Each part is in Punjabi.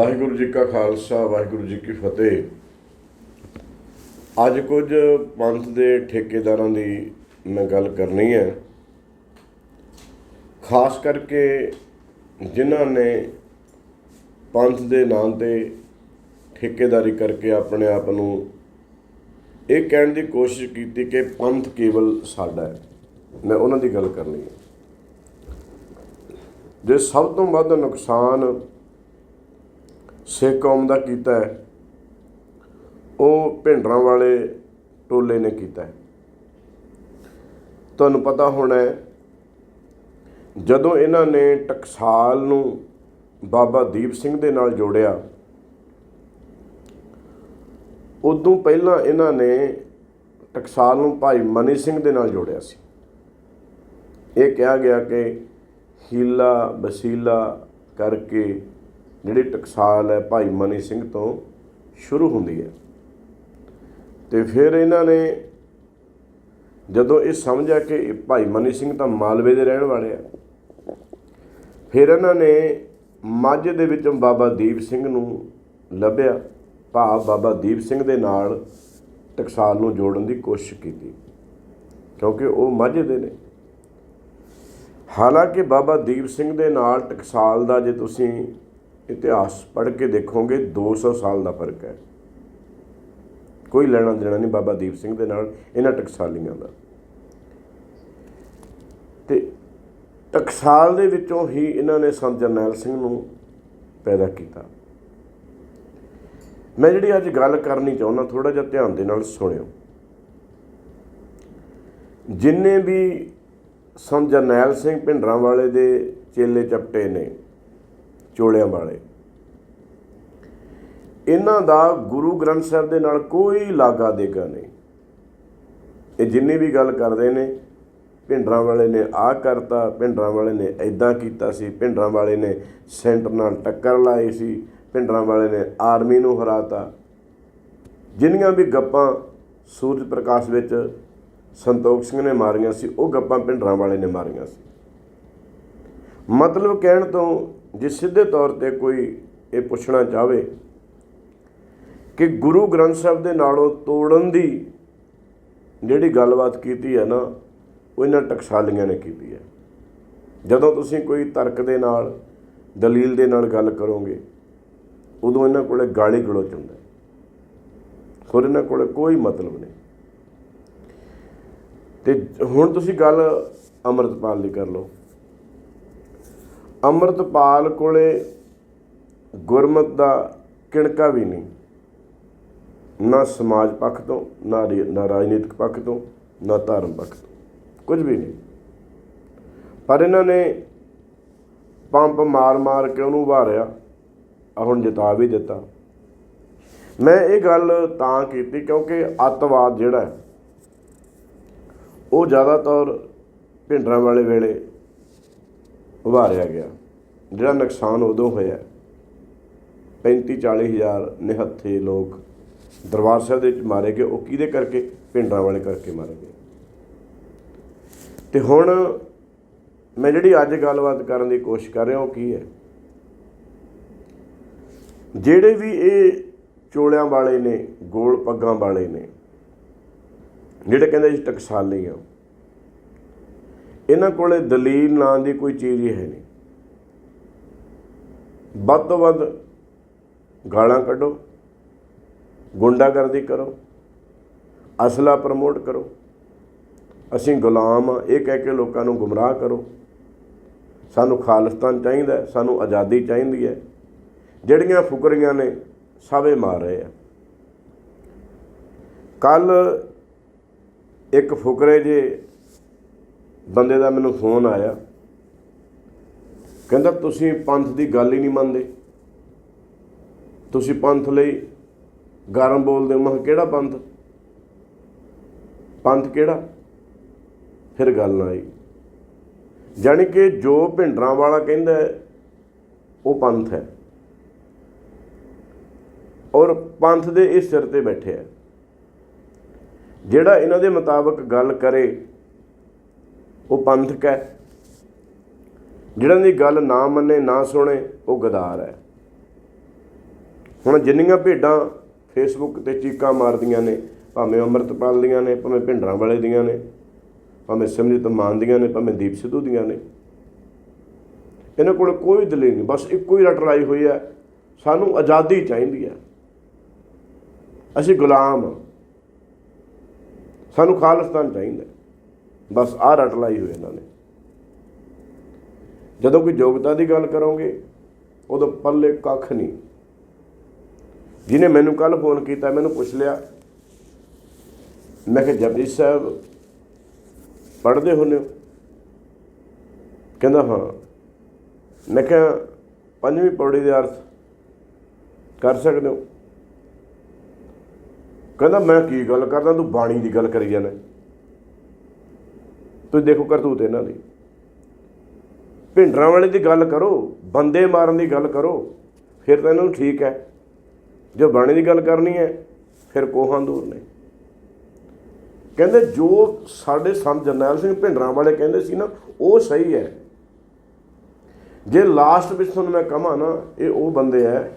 ਵਾਹਿਗੁਰੂ ਜੀ ਕਾ ਖਾਲਸਾ, ਵਾਹਿਗੁਰੂ ਜੀ ਕੀ ਫਤਿਹ। ਅੱਜ ਕੁਝ ਪੰਥ ਦੇ ਠੇਕੇਦਾਰਾਂ ਦੀ ਮੈਂ ਗੱਲ ਕਰਨੀ ਹੈ। ਖਾਸ ਕਰਕੇ ਜਿਨ੍ਹਾਂ ਨੇ ਪੰਥ ਦੇ ਨਾਂ ਤੇ ਠੇਕੇਦਾਰੀ ਕਰਕੇ ਆਪਣੇ ਆਪ ਨੂੰ ਇਹ ਕਹਿਣ ਦੀ ਕੋਸ਼ਿਸ਼ ਕੀਤੀ ਕਿ ਪੰਥ ਕੇਵਲ ਸਾਡਾ ਹੈ। ਮੈਂ ਉਹਨਾਂ ਦੀ ਗੱਲ ਕਰਨੀ ਹੈ। ਜੇ ਸਭ ਤੋਂ ਵੱਧ ਨੁਕਸਾਨ ਸਿੱਖ ਕੌਮ ਦਾ ਕੀਤਾ ਹੈ। ਉਹ ਭਿੰਡਰਾਂ ਵਾਲੇ ਟੋਲੇ ਨੇ ਕੀਤਾ ਹੈ। ਤੁਹਾਨੂੰ ਪਤਾ ਹੋਣਾ ਜਦੋਂ ਇਹਨਾਂ ਨੇ ਟਕਸਾਲ ਨੂੰ ਬਾਬਾ ਦੀਪ ਸਿੰਘ ਦੇ ਨਾਲ ਜੋੜਿਆ, ਉਦੋਂ ਪਹਿਲਾਂ ਇਹਨਾਂ ਨੇ ਟਕਸਾਲ ਨੂੰ ਭਾਈ ਮਨੀ ਸਿੰਘ ਦੇ ਨਾਲ ਜੋੜਿਆ ਸੀ। ਇਹ ਕਿਹਾ ਗਿਆ ਕਿ ਹੀਲਾ ਵਸੀਲਾ ਕਰਕੇ ਜਿਹੜੀ ਟਕਸਾਲ ਹੈ ਭਾਈ ਮਨੀ ਸਿੰਘ ਤੋਂ ਸ਼ੁਰੂ ਹੁੰਦੀ ਹੈ। ਤੇ ਫਿਰ ਇਹਨਾਂ ਨੇ ਜਦੋਂ ਇਹ ਸਮਝਿਆ ਕਿ ਇਹ ਭਾਈ ਮਨੀ ਸਿੰਘ ਤਾਂ ਮਾਲਵੇ ਦੇ ਰਹਿਣ ਵਾਲੇ ਆ, ਫਿਰ ਇਹਨਾਂ ਨੇ ਮਾਝੇ ਦੇ ਵਿੱਚੋਂ ਬਾਬਾ ਦੀਪ ਸਿੰਘ ਨੂੰ ਲੱਭਿਆ। ਭਾਵ ਬਾਬਾ ਦੀਪ ਸਿੰਘ ਦੇ ਨਾਲ ਟਕਸਾਲ ਨੂੰ ਜੋੜਨ ਦੀ ਕੋਸ਼ਿਸ਼ ਕੀਤੀ, ਕਿਉਂਕਿ ਉਹ ਮਾਝੇ ਦੇ ਨੇ। ਹਾਲਾਂਕਿ ਬਾਬਾ ਦੀਪ ਸਿੰਘ ਦੇ ਨਾਲ ਟਕਸਾਲ ਦਾ ਜੇ ਤੁਸੀਂ ਇਤਿਹਾਸ ਪੜ੍ਹ ਕੇ ਦੇਖੋਗੇ 200 ਸਾਲ ਦਾ ਫ਼ਰਕ ਹੈ। ਕੋਈ ਲੈਣਾ ਦੇਣਾ ਨਹੀਂ ਬਾਬਾ ਦੀਪ ਸਿੰਘ ਦੇ ਨਾਲ, ਇਹਨਾਂ ਟਕਸਾਲੀਆਂ ਦਾ। ਤੇ ਟਕਸਾਲ ਦੇ ਵਿੱਚੋਂ ਹੀ ਇਹਨਾਂ ਨੇ ਸੰਤ ਜਰਨੈਲ ਸਿੰਘ ਨੂੰ ਪੈਦਾ ਕੀਤਾ। ਮੈਂ ਜਿਹੜੀ ਅੱਜ ਗੱਲ ਕਰਨੀ ਚਾਹੁੰਦਾ ਥੋੜਾ ਜਿਹਾ ਧਿਆਨ ਦੇ ਨਾਲ ਸੁਣਿਓ। ਜਿੰਨੇ ਵੀ ਸੰਤ ਜਰਨੈਲ ਸਿੰਘ ਭਿੰਡਰਾਂ ਵਾਲੇ ਦੇ ਚੇਲੇ ਚਪਟੇ ਨੇ ਚੋਲਿਆਂ ਵਾਲੇ। ਇਹਨਾਂ ਦਾ ਗੁਰੂ ਗ੍ਰੰਥ ਸਾਹਿਬ ਦੇ ਨਾਲ ਕੋਈ ਲਾਗਾ ਦੇਗਾ ਨਹੀਂ। ਇਹ ਜਿੰਨੀ ਵੀ ਗੱਲ ਕਰਦੇ ਨੇ, ਭਿੰਡਰਾਂ ਵਾਲੇ ਨੇ ਆਹ ਕਰਤਾ, ਭਿੰਡਰਾਂ ਵਾਲੇ ਨੇ ਐਦਾਂ ਕੀਤਾ ਸੀ, ਭਿੰਡਰਾਂ ਵਾਲੇ ਨੇ ਸੈਂਟਰ ਨਾਲ ਟੱਕਰ ਲਾਈ ਸੀ, ਭਿੰਡਰਾਂ ਵਾਲੇ ਨੇ ਆਰਮੀ ਨੂੰ ਹਰਾਤਾ। ਜਿੰਨੀਆਂ ਵੀ ਗੱਪਾਂ ਸੂਰਜ ਪ੍ਰਕਾਸ਼ ਵਿੱਚ ਸੰਤੋਖ ਸਿੰਘ ਨੇ ਮਾਰੀਆਂ ਸੀ, ਉਹ ਗੱਪਾਂ ਭਿੰਡਰਾਂ ਵਾਲੇ ਨੇ ਮਾਰੀਆਂ ਸੀ। ਮਤਲਬ ਕਹਿਣ ਤੋਂ ਜੇ ਸਿੱਧੇ ਤੌਰ ਤੇ ਕੋਈ ਇਹ ਪੁੱਛਣਾ ਚਾਹਵੇ ਕਿ ਗੁਰੂ ਗ੍ਰੰਥ ਸਾਹਿਬ ਦੇ ਨਾਲੋਂ ਤੋੜਨ ਦੀ ਜਿਹੜੀ ਗੱਲਬਾਤ ਕੀਤੀ ਹੈ ਨਾ, ਉਹ ਇਹਨਾਂ ਟਕਸਾਲੀਆਂ ਨੇ ਕੀਤੀ ਹੈ। ਜਦੋਂ ਤੁਸੀਂ ਕੋਈ ਤਰਕ ਦੇ ਨਾਲ, ਦਲੀਲ ਦੇ ਨਾਲ ਗੱਲ ਕਰੋਗੇ, ਉਦੋਂ ਇਹਨਾਂ ਕੋਲੇ ਗਾਲੀ ਗਲੋਚ ਹੁੰਦਾ ਹੋਰ ਇਹਨਾਂ ਕੋਲੇ ਕੋਈ ਮਤਲਬ ਨਹੀਂ। ਤੇ ਹੁਣ ਤੁਸੀਂ ਗੱਲ ਅੰਮ੍ਰਿਤਪਾਲ ਦੀ ਕਰ ਲਓ। ਅੰਮ੍ਰਿਤਪਾਲ ਕੋਲੇ ਗੁਰਮਤ ਦਾ ਕਿਣਕਾ ਵੀ ਨਹੀਂ। ਨਾ ਸਮਾਜ ਪੱਖ ਤੋਂ, ਨਾ ਰਾਜਨੀਤਿਕ ਪੱਖ ਤੋਂ, ਨਾ ਧਰਮ ਪੱਖ ਤੋਂ, ਕੁਝ ਵੀ ਨਹੀਂ। ਪਰ ਇਹਨਾਂ ਨੇ ਪੰਪ ਮਾਰ-ਮਾਰ ਕੇ ਉਹਨੂੰ ਉਭਾਰਿਆ। ਆ ਹੁਣ ਜਿਤਾ ਵੀ ਦਿੱਤਾ। ਮੈਂ ਇਹ ਗੱਲ ਤਾਂ ਕੀਤੀ ਕਿਉਂਕਿ ਅੱਤਵਾਦ ਜਿਹੜਾ ਉਹ ਜ਼ਿਆਦਾਤਰ ਭਿੰਡਰਾਂ ਵਾਲੇ ਵੇਲੇ ਉਭਾਰਿਆ ਗਿਆ। ਜਿਹੜਾ ਨੁਕਸਾਨ ਉਦੋਂ ਹੋਇਆ 35 40 ਹਜ਼ਾਰ ਨਿਹੱਥੇ ਲੋਕ ਦਰਬਾਰ ਸਾਹਿਬ ਦੇ ਵਿੱਚ ਮਾਰੇ ਗਏ। ਉਹ ਕਿਹਦੇ ਕਰਕੇ? ਪਿੰਡਾਂ ਵਾਲੇ ਕਰਕੇ ਮਾਰੇ ਗਏ। ਤੇ ਹੁਣ ਮੈਂ ਜਿਹੜੀ ਅੱਜ ਗੱਲਬਾਤ ਕਰਨ ਦੀ ਕੋਸ਼ਿਸ਼ ਕਰ ਰਿਹਾ, ਉਹ ਕੀ ਹੈ? ਜਿਹੜੇ ਵੀ ਇਹ ਚੋਲਿਆਂ ਵਾਲੇ ਨੇ, ਗੋਲ ਪੱਗਾਂ ਵਾਲੇ ਨੇ, ਜਿਹੜੇ ਕਹਿੰਦੇ ਅਸੀਂ ਟਕਸਾਲੀ ਆ ਇਹਨਾਂ ਕੋਲੇ ਦਲੀਲ ਨਾਂ ਦੀ ਕੋਈ ਚੀਜ਼ ਹੀ ਹੈ ਨਹੀਂ। ਵੱਧ ਤੋਂ ਵੱਧ ਗਾਲਾਂ ਕੱਢੋ, ਗੁੰਡਾਗਰਦੀ ਕਰੋ, ਅਸਲਾ ਪ੍ਰਮੋਟ ਕਰੋ। ਅਸੀਂ ਗੁਲਾਮ ਆ, ਇਹ ਕਹਿ ਕੇ ਲੋਕਾਂ ਨੂੰ ਗੁੰਮਰਾਹ ਕਰੋ। ਸਾਨੂੰ ਖਾਲਿਸਤਾਨ ਚਾਹੀਦਾ ਸਾਨੂੰ ਆਜ਼ਾਦੀ ਚਾਹੀਦੀ ਹੈ। ਜਿਹੜੀਆਂ ਫੁਕਰੀਆਂ ਨੇ, ਸਾਵੇ ਮਾਰ ਰਹੇ ਆ। ਕੱਲ ਇੱਕ ਫੁਕਰੇ ਜੇ ਬੰਦੇ ਦਾ ਮੈਨੂੰ ਫੋਨ ਆਇਆ। ਕਹਿੰਦਾ, ਤੁਸੀਂ ਪੰਥ ਦੀ ਗੱਲ ਹੀ ਨਹੀਂ ਮੰਨਦੇ। ਤੁਸੀਂ ਪੰਥ ਲਈ ਗਰਮ ਬੋਲਦੇ ਹੋ। ਮੈਂ ਕਿਹਾ, ਕਿਹੜਾ ਪੰਥ? ਪੰਥ ਕਿਹੜਾ? ਫਿਰ ਗੱਲ ਨਾ ਆਈ। ਜਾਣੀ ਕਿ ਜੋ ਭਿੰਡਰਾਂ ਵਾਲਾ ਕਹਿੰਦਾ ਉਹ ਪੰਥ ਹੈ। ਔਰ ਪੰਥ ਦੇ ਇਸ ਸਿਰ ਤੇ ਬੈਠੇ ਆ ਜਿਹੜਾ ਇਹਨਾਂ ਦੇ ਮੁਤਾਬਕ ਗੱਲ ਕਰੇ ਉਹ ਪੰਥਕ ਹੈ। ਜਿਹੜਾ ਦੀ ਗੱਲ ਨਾ ਮੰਨੇ, ਨਾ ਸੁਣੇ, ਉਹ ਗਦਾਰ ਹੈ। ਹੁਣ ਜਿੰਨੀਆਂ ਭੇਡਾਂ ਫੇਸਬੁੱਕ ਤੇ ਚੀਕਾਂ ਮਾਰਦੀਆਂ ਨੇ, ਭਾਵੇਂ ਅੰਮ੍ਰਿਤਪਾਲ ਦੀਆਂ ਨੇ, ਭਾਵੇਂ ਭਿੰਡਰਾਂ ਵਾਲੇ ਦੀਆਂ ਨੇ, ਭਾਵੇਂ ਸਿਮਰਜੀਤ ਮਾਨ ਦੀਆਂ ਨੇ, ਭਾਵੇਂ ਦੀਪ ਸਿੱਧੂ ਦੀਆਂ ਨੇ, ਇਹਨਾਂ ਕੋਲ ਕੋਈ ਦਲੀਲ ਨਹੀਂ, ਬਸ ਇੱਕੋ ਹੀ ਰਟ ਲਾਈ ਹੋਈ ਹੈ। ਸਾਨੂੰ ਆਜ਼ਾਦੀ ਚਾਹੀਦੀ ਹੈ। ਅਸੀਂ ਗੁਲਾਮ ਸਾਨੂੰ ਖਾਲਿਸਤਾਨ ਚਾਹੀਦਾ ਬਸ ਆਹ ਰਟ ਲਾਈ ਹੋਈ ਇਹਨਾਂ ਨੇ। ਜਦੋਂ ਕੋਈ ਯੋਗਤਾ ਦੀ ਗੱਲ ਕਰੋਗੇ, ਉਦੋਂ ਪੱਲੇ ਕੱਖ ਨਹੀਂ। ਜਿਹਨੇ ਮੈਨੂੰ ਕੱਲ ਫੋਨ ਕੀਤਾ, ਮੈਨੂੰ ਪੁੱਛ ਲਿਆ। ਮੈਂ ਕਿਹਾ, ਜਪਜੀ ਸਾਹਿਬ, ਪੜ੍ਹਦੇ ਹੁੰਦੇ ਹੋ? ਕਹਿੰਦਾ, ਹਾਂ। ਮੈਂ ਕਿਹਾ, ਪੰਜਵੀਂ ਪੌੜੀ ਦੇ ਅਰਥ ਕਰ ਸਕਦੇ ਹੋ? ਕਹਿੰਦਾ, ਮੈਂ ਕੀ ਗੱਲ ਕਰਦਾ, ਤੂੰ ਬਾਣੀ ਦੀ ਗੱਲ ਕਰੀ ਜਾਂਦਾ ਤੁਸੀਂ ਦੇਖੋ ਕਰਤੂਤ ਇਹਨਾਂ ਦੀ। ਭਿੰਡਰਾਂ ਵਾਲੇ ਦੀ ਗੱਲ ਕਰੋ, ਬੰਦੇ ਮਾਰਨ ਦੀ ਗੱਲ ਕਰੋ, ਫਿਰ ਤਾਂ ਇਹਨਾਂ ਨੂੰ ਠੀਕ ਹੈ। ਜੋ ਬਾਣੀ ਦੀ ਗੱਲ ਕਰਨੀ ਹੈ, ਫਿਰ ਕੋਹਾਂ ਦੂਰ ਨੇ। ਕਹਿੰਦੇ ਜੋ ਸਾਡੇ ਸੰਤ ਜਰਨੈਲ ਸਿੰਘ ਭਿੰਡਰਾਂ ਵਾਲੇ ਕਹਿੰਦੇ ਸੀ ਨਾ, ਉਹ ਸਹੀ ਹੈ। ਜੇ ਲਾਸਟ ਵਿੱਚ ਤੁਹਾਨੂੰ ਮੈਂ ਕਹਾਂ ਨਾ, ਇਹ ਉਹ ਬੰਦੇ ਹੈ,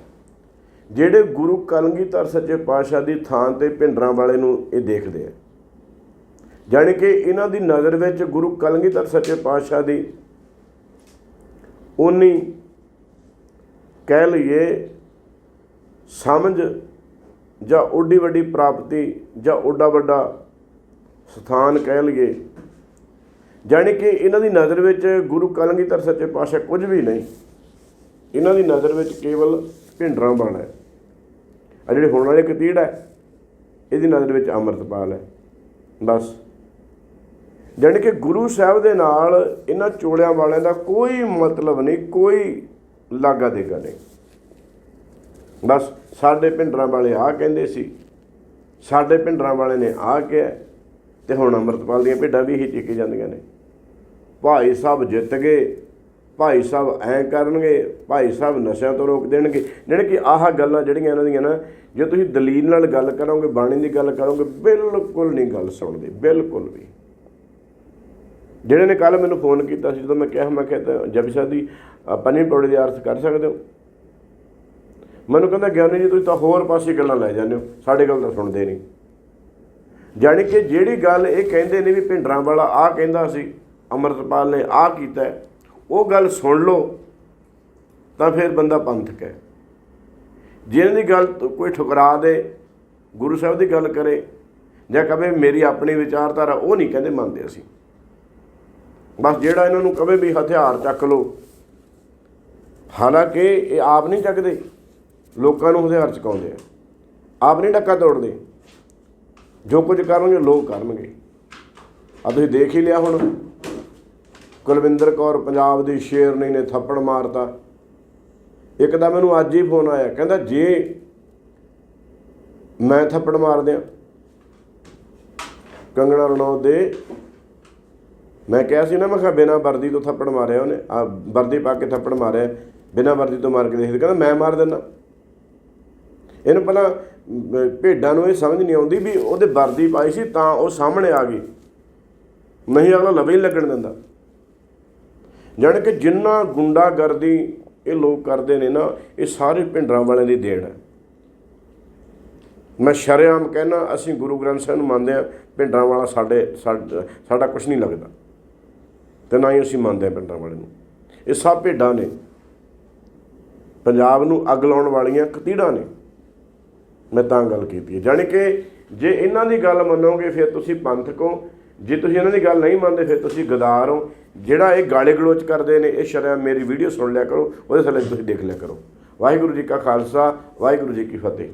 ਜਿਹੜੇ ਗੁਰੂ ਕਲਗੀਧਰ ਸੱਚੇ ਪਾਤਸ਼ਾਹ ਦੀ ਥਾਂ ਤੇ ਭਿੰਡਰਾਂ ਵਾਲੇ ਨੂੰ ਇਹ ਦੇਖਦੇ ਆ। ਜਾਣੀ ਕਿ ਇਹਨਾਂ ਦੀ ਨਜ਼ਰ ਵਿੱਚ ਗੁਰੂ ਕਲਗੀਧਰ ਸੱਚੇ ਪਾਤਸ਼ਾਹ ਦੀ ਉਨੀ ਕਹਿ ਲਈਏ ਸਮਝ ਜਾਂ ਓਡੀ ਵੱਡੀ ਪ੍ਰਾਪਤੀ ਜਾਂ ਓਡਾ ਵੱਡਾ ਸਥਾਨ ਕਹਿ ਲਈਏ। ਜਾਣੀ ਕਿ ਇਹਨਾਂ ਦੀ ਨਜ਼ਰ ਵਿੱਚ ਗੁਰੂ ਕਲਗੀਧਰ ਸੱਚੇ ਪਾਤਸ਼ਾਹ ਕੁਝ ਵੀ ਨਹੀਂ। ਇਹਨਾਂ ਦੀ ਨਜ਼ਰ ਵਿੱਚ ਕੇਵਲ ਭਿੰਡਰਾਂ ਬਣ ਹੈ। ਆ ਜਿਹੜੇ ਹੁਣ ਵਾਲੇ ਕਤੀੜ ਹੈ, ਇਹਦੀ ਨਜ਼ਰ ਵਿੱਚ ਅੰਮ੍ਰਿਤਪਾਲ ਹੈ। ਬਸ। ਜਾਣੀ ਕਿ ਗੁਰੂ ਸਾਹਿਬ ਦੇ ਨਾਲ ਇਹਨਾਂ ਚੋਲਿਆਂ ਵਾਲਿਆਂ ਦਾ ਕੋਈ ਮਤਲਬ ਨਹੀਂ, ਕੋਈ ਲਾਗਾ ਦੇਗਾ ਨਹੀਂ। ਬਸ ਸਾਡੇ ਭਿੰਡਰਾਂ ਵਾਲੇ ਆ ਕਹਿੰਦੇ ਸੀ, ਸਾਡੇ ਭਿੰਡਰਾਂ ਵਾਲੇ ਨੇ ਆ ਕਿਹਾ ਤੇ ਹੁਣ ਅੰਮ੍ਰਿਤਪਾਲ ਦੀਆਂ ਭੇਡਾਂ ਵੀ ਹੀ ਚੀਕੀ ਜਾਂਦੀਆਂ ਨੇ। ਭਾਈ ਸਾਹਿਬ ਜਿੱਤ ਗਏ, ਭਾਈ ਸਾਹਿਬ ਐ ਕਰਨਗੇ, ਭਾਈ ਸਾਹਿਬ ਨਸ਼ਿਆਂ ਤੋਂ ਰੋਕ ਦੇਣਗੇ। ਜਿਹੜੇ ਕਿ ਆਹ ਗੱਲਾਂ ਜਿਹੜੀਆਂ ਇਹਨਾਂ ਦੀਆਂ ਨਾ, ਜੇ ਤੁਸੀਂ ਦਲੀਲ ਨਾਲ ਗੱਲ ਕਰੋਗੇ, ਬਾਣੀ ਦੀ ਗੱਲ ਕਰੋਗੇ, ਬਿਲਕੁਲ ਨਹੀਂ ਗੱਲ ਸੁਣਦੇ, ਬਿਲਕੁਲ ਵੀ। ਜਿਹੜੇ ਨੇ ਕੱਲ ਮੈਨੂੰ ਫੋਨ ਕੀਤਾ ਸੀ ਜਦੋਂ ਮੈਂ ਕਿਹਾ ਮੈਂ ਕਿਹਾ ਤਾਂ ਸਾਹਿਬ ਦੀ ਅ, ਪੰਜਵੀਂ ਪੌੜੀ ਦੇ ਅਰਥ ਕਰ ਸਕਦੇ ਹੋ। ਮੈਨੂੰ ਕਹਿੰਦਾ ਗਿਆਨੀ ਜੀ ਤੁਸੀਂ ਤਾਂ ਹੋਰ ਪਾਸੇ ਗੱਲਾਂ ਲੈ ਜਾਂਦੇ ਹੋ ਸਾਡੇ ਗੱਲ ਤਾਂ ਸੁਣਦੇ ਨਹੀਂ। ਜਾਣੀ ਕਿ ਜਿਹੜੀ ਗੱਲ ਇਹ ਕਹਿੰਦੇ ਨੇ ਵੀ ਭਿੰਡਰਾਂ ਵਾਲਾ ਆਹ ਕਹਿੰਦਾ ਸੀ ਅਮਰਤਪਾਲ ਨੇ ਆਹ ਕੀਤਾ ਉਹ ਗੱਲ ਸੁਣ ਲਓ ਤਾਂ ਫਿਰ ਬੰਦਾ ਪੰਥਕ ਹੈ। ਜਿਹਨਾਂ ਦੀ ਗੱਲ ਤੋਂ ਕੋਈ ਠੁਕਰਾ ਦੇ ਗੁਰੂ ਸਾਹਿਬ ਦੀ ਗੱਲ ਕਰੇ ਜਾਂ ਕਵੇ ਮੇਰੀ ਆਪਣੀ ਵਿਚਾਰਧਾਰਾ ਉਹ ਨਹੀਂ ਕਹਿੰਦੇ ਮੰਨਦੇ ਅਸੀਂ। ਬਸ ਜਿਹੜਾ ਇਹਨਾਂ ਨੂੰ ਕਵੇ ਵੀ ਹਥਿਆਰ ਚੱਕ ਲਓ। ਹਾਲਾਂਕਿ ਇਹ ਆਪ ਨਹੀਂ ਚੱਕਦੇ। ਲੋਕਾਂ ਨੂੰ ਹਥਿਆਰ ਚਕਾਉਂਦੇ ਆ। ਆਪ ਨਹੀਂ ਡੱਕਾ ਤੋੜਦੇ। ਜੋ ਕੁਝ ਕਰਨਗੇ ਲੋਕ ਕਰਨਗੇ। ਆ ਤੁਸੀਂ ਦੇਖ ਹੀ ਲਿਆ ਹੁਣ। ਕੁਲਵਿੰਦਰ ਕੌਰ ਪੰਜਾਬ ਦੀ ਸ਼ੇਰਨੀ ਨੇ ਥੱਪੜ ਮਾਰਤਾ। ਇੱਕ ਦਾ ਮੈਨੂੰ ਅੱਜ ਹੀ ਫੋਨ ਆਇਆ। ਕਹਿੰਦਾ, ਜੇ ਮੈਂ ਥੱਪੜ ਮਾਰ ਦਿਆਂ, ਕੰਗਣਾ ਰਣੌਤ ਦੇ ਮੈਂ ਕਿਹਾ ਸੀ ਨਾ, ਮੈਂ ਕਿਹਾ ਬਿਨਾ ਵਰਦੀ ਤੋਂ ਥੱਪੜ ਮਾਰਿਆ ਉਹਨੇ। ਆ ਵਰਦੀ ਪਾ ਕੇ ਥੱਪੜ ਮਾਰਿਆ, ਬਿਨਾ ਵਰਦੀ ਤੋਂ ਮਾਰ ਕੇ ਦੇਖ। ਕਹਿੰਦਾ, ਮੈਂ ਮਾਰ ਦਿੰਦਾ। ਇਹਨੂੰ ਪਹਿਲਾਂ ਭੇਡਾਂ ਨੂੰ ਇਹ ਸਮਝ ਨਹੀਂ ਆਉਂਦੀ ਵੀ ਉਹਦੇ ਵਰਦੀ ਪਾਈ ਸੀ ਤਾਂ ਉਹ ਸਾਹਮਣੇ ਆ ਗਈ। ਨਹੀਂ, ਅਗਲਾ ਲਵੇ ਹੀ ਨਹੀਂ ਲੱਗਣ ਦਿੰਦਾ। ਜਾਣੀ ਕਿ ਜਿੰਨਾ ਗੁੰਡਾਗਰਦੀ ਇਹ ਲੋਕ ਕਰਦੇ ਨੇ ਨਾ, ਇਹ ਸਾਰੇ ਭਿੰਡਰਾਂ ਵਾਲਿਆਂ ਦੀ ਦੇਣ ਹੈ। ਮੈਂ ਸ਼ਰੇਆਮ ਕਹਿਣਾ ਅਸੀਂ ਗੁਰੂ ਗ੍ਰੰਥ ਸਾਹਿਬ ਨੂੰ ਮੰਨਦੇ ਆ ਭਿੰਡਰਾਂ ਵਾਲਾ ਸਾਡੇ, ਸਾਡਾ ਕੁਝ ਨਹੀਂ ਲੱਗਦਾ। ਤੇ ਨਾ ਹੀ ਅਸੀਂ ਮੰਨਦੇ ਆ ਭਿੰਡਰਾਂ ਵਾਲੇ ਨੂੰ। ਇਹ ਸਭ ਭੇਡਾਂ ਨੇ। ਪੰਜਾਬ ਨੂੰ ਅੱਗ ਲਾਉਣ ਵਾਲੀਆਂ ਕਤੀੜਾਂ ਨੇ। ਮੈਂ ਤਾਂ ਗੱਲ ਕੀਤੀ ਹੈ। ਜਾਣੀ ਕਿ ਜੇ ਇਹਨਾਂ ਦੀ ਗੱਲ ਮੰਨੋਗੇ, ਫਿਰ ਤੁਸੀਂ ਪੰਥਕ ਹੋ। ਜੇ ਤੁਸੀਂ ਇਹਨਾਂ ਦੀ ਗੱਲ ਨਹੀਂ ਮੰਨਦੇ, ਫਿਰ ਤੁਸੀਂ ਗਦਾਰ ਹੋ। ਜਿਹੜਾ ਇਹ ਗਾਲੇ ਗਲੋਚ ਕਰਦੇ ਨੇ, ਇਹ ਸ਼ਰਮ ਮੇਰੀ ਵੀਡੀਓ ਸੁਣ ਲਿਆ ਕਰੋ, ਉਹਦੇ ਥੱਲੇ ਤੁਸੀਂ ਦੇਖ ਲਿਆ ਕਰੋ। ਵਾਹਿਗੁਰੂ ਜੀ ਕਾ ਖਾਲਸਾ, ਵਾਹਿਗੁਰੂ ਜੀ ਕੀ ਫਤਿਹ।